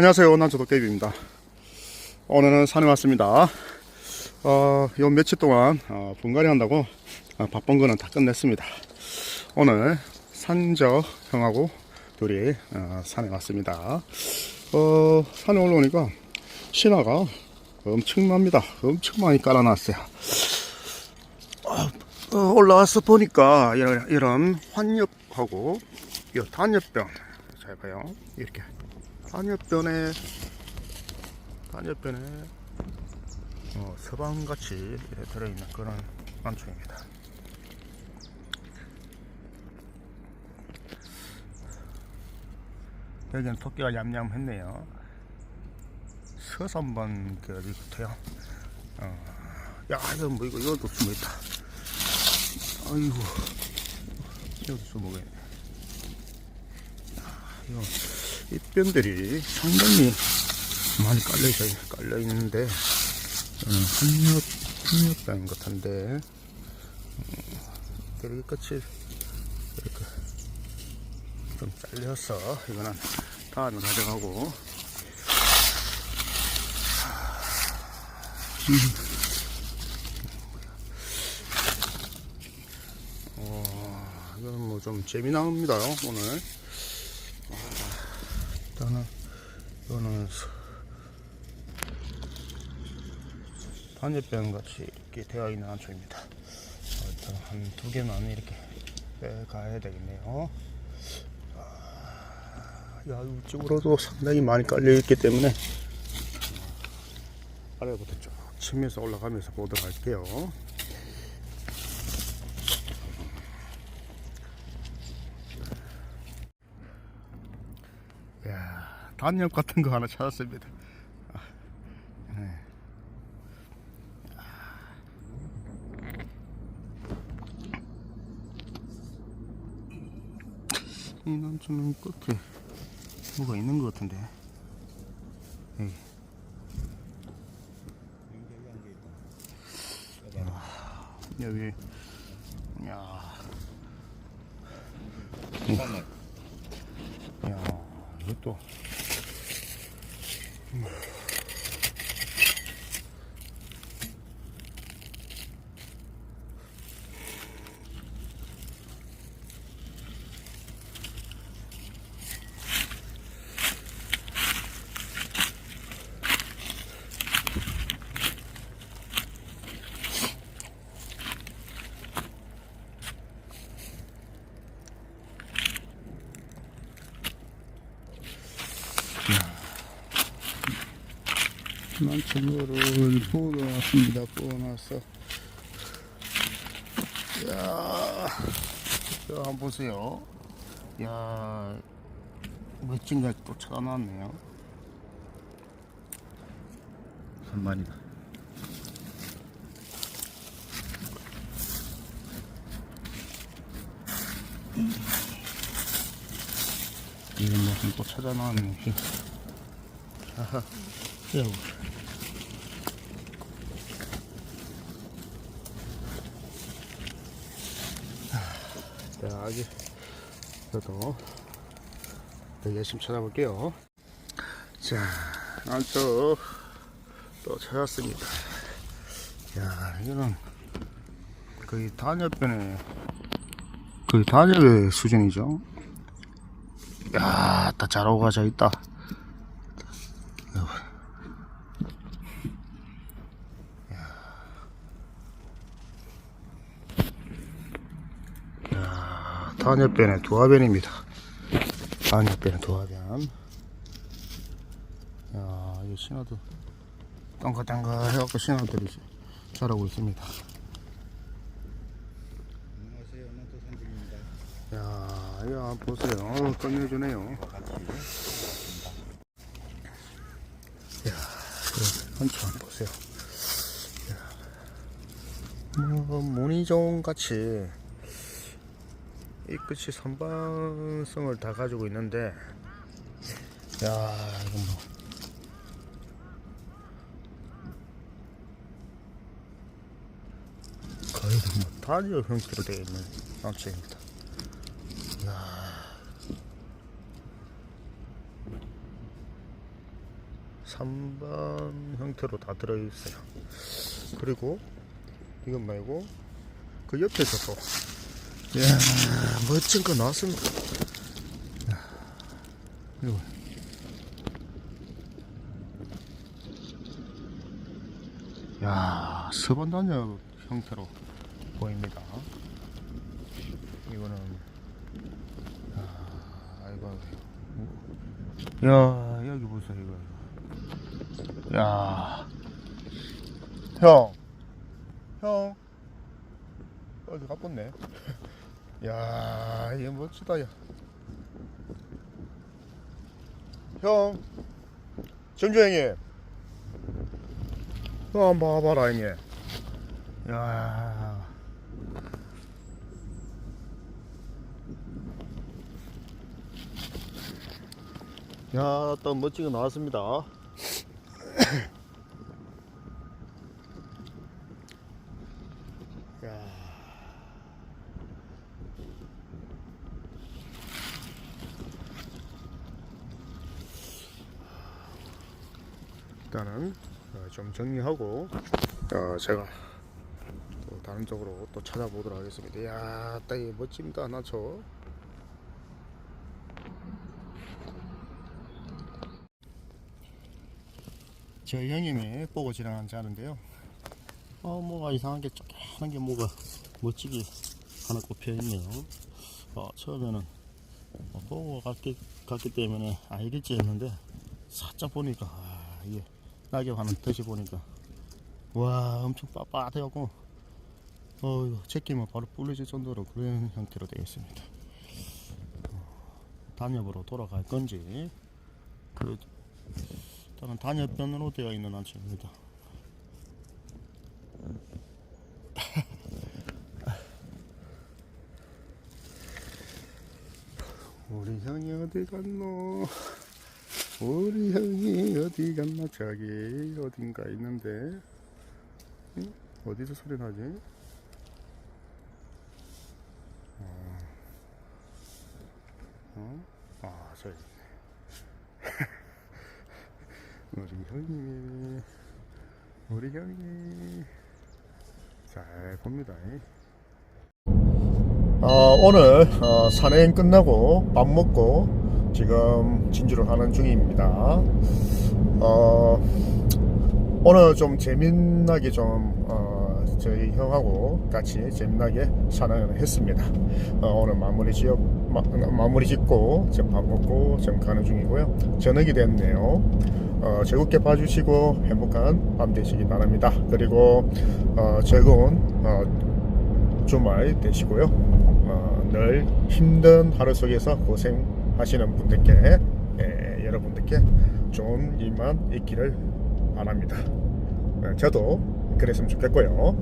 안녕하세요. 난조도깨비입니다. 오늘은 산에 왔습니다. 어, 요 며칠 동안 어, 분갈이 한다고 어, 바쁜 거는 다 끝냈습니다. 오늘 산저 형하고 둘이 어, 산에 왔습니다. 어, 산에 올라오니까 신화가 엄청납니다. 엄청 많이 깔아놨어요. 어, 올라와서 보니까 이런, 이런 환엽하고 이 단엽병 잘 봐요. 이렇게 단엽변에 단엽변에 어, 서방같이 이렇게 들어있는 그런 안초입니다. 여기는 토끼가 얌얌했네요. 서산번 그 어디 같아요. 어, 야 이거 뭐 이거 이것도 숨어있다. 아이고 이것도 숨어있네. 이거 입변들이 상당히 많이 깔려 있어요. 깔려 있는데 저는 한엽 한엽병인 것 같은데 이렇게 끝이 이렇게 좀 잘려서 이거는 다음에 가져가고 어, 이거는 뭐좀 재미납니다 오늘 일단은 이거는 반엽병 같이 이렇게 되어 있는 안초입니다. 어, 일단 한 두 개만 이렇게 빼가야 되겠네요. 아, 야 이쪽으로도 상당히 많이 깔려 있기 때문에 아래부터 쭉 치면서 올라가면서 보도록 할게요. 단엽 같은 거 하나 찾았습니다. 아, 네. 이 남친은 끝에 뭐가 있는 것 같은데. 여기. 아, 여기, 야, 야, 이것도. 난 청어를 뽑아놨습니다. 뽑아놨어. 야, 저 한번 보세요. 야, 멋진 걸또 찾아놨네요. 선만이다. 이런 것좀 또 찾아놨네. 아하, 야, 여기, 저도 더 열심히 찾아볼게요. 자, 안쪽 또 찾았습니다. 야, 이거는 거의 단엽변에 거의 단엽의 수준이죠. 야, 다 자라고 가져 있다. 단엽변의 도화변입니다. 단엽변의 도화변. 야, 이 신화도 똥가땅가 해갖고 신화들이 자라고 있습니다. 안녕하세요. 남도 산중입니다. 야, 이거 한번 보세요. 어, 끝내주네요. 야, 그 한참 한번 보세요. 야, 뭐, 무늬종 같이 이 끝이 선방성을 다 가지고 있는데, 야, 이거 뭐. 거의 뭐 다리어 형태로 되어 있는 암초입니다. 야. 3번 형태로 다 들어있어요. 그리고 이것 말고 그 옆에서 또 이야 멋진 거 나왔습니다. 이거 야 서번 단열 형태로 보입니다. 이거는 아 이거 야 여기 보세요 이거. 야. 형, 형, 어디 가깝네. 야, 이거 멋지다, 야. 형, 정주 형님. 형, 한번 봐봐라, 형님. 야. 야, 또 멋지게 나왔습니다. 일단은 어, 좀 정리하고 어, 제가 또 다른 쪽으로 또 찾아보도록 하겠습니다. 야, 딱이 멋집니다, 나초. 제 형님이 보고 지나간지 아는데요. 어, 뭐가 이상하게 쪼개는 게 뭐가 멋지게 하나 꼽혀 있네요. 어, 처음에는 어, 보고 갔기, 갔기 때문에 알겠지 했는데 살짝 보니까 아, 이게 낙엽하는 듯이 보니까 와 엄청 빳빳해갖고 어 이거 제끼면 바로 불러질 정도로 그런 형태로 되어 있습니다. 어, 단엽으로 돌아갈 건지 그 일단은 단엽변으로 되어 있는 안치입니다. 우리 형이 어디 갔노? 우리 형이 어디 갔나? 저기 어딘가 있는데 응? 어디서 소리 나지? 어? 어? 아 저기 있네. 우리 형이 우리 형이 잘 봅니다. 어, 오늘 어, 산행 끝나고 밥 먹고 지금 진주를 하는 중입니다. 어, 오늘 좀 재미나게 좀 어, 저희 형하고 같이 재미나게 산행을 했습니다. 어, 오늘 마무리 지어 마, 마무리 짓고 지금 밥 먹고 지금 가는 중이고요. 저녁이 됐네요. 어, 즐겁게 봐주시고 행복한 밤 되시기 바랍니다. 그리고 어, 즐거운 어, 주말 되시고요. 어, 늘 힘든 하루 속에서 고생 하시는 분들께 예, 여러분들께 좋은 일만 있기를 바랍니다. 어, 저도 그랬으면 좋겠고요.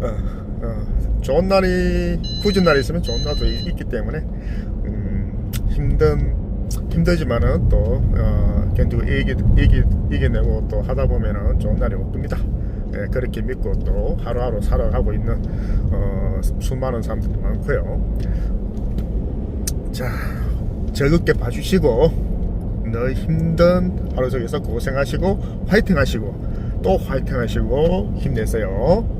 어, 어, 좋은 날이 굳은 날이 있으면 좋은 날도 있- 있기 때문에 음, 힘든 힘들지만은 또 어, 견디고 이기, 이기, 이겨내고 또 하다 보면은 좋은 날이 올 겁니다. 예, 그렇게 믿고 또 하루하루 살아가고 있는 어, 수많은 사람들이 많고요. 자, 즐겁게 봐주시고 늘 힘든 하루 속에서 고생하시고 화이팅 하시고 또 화이팅 하시고 힘내세요.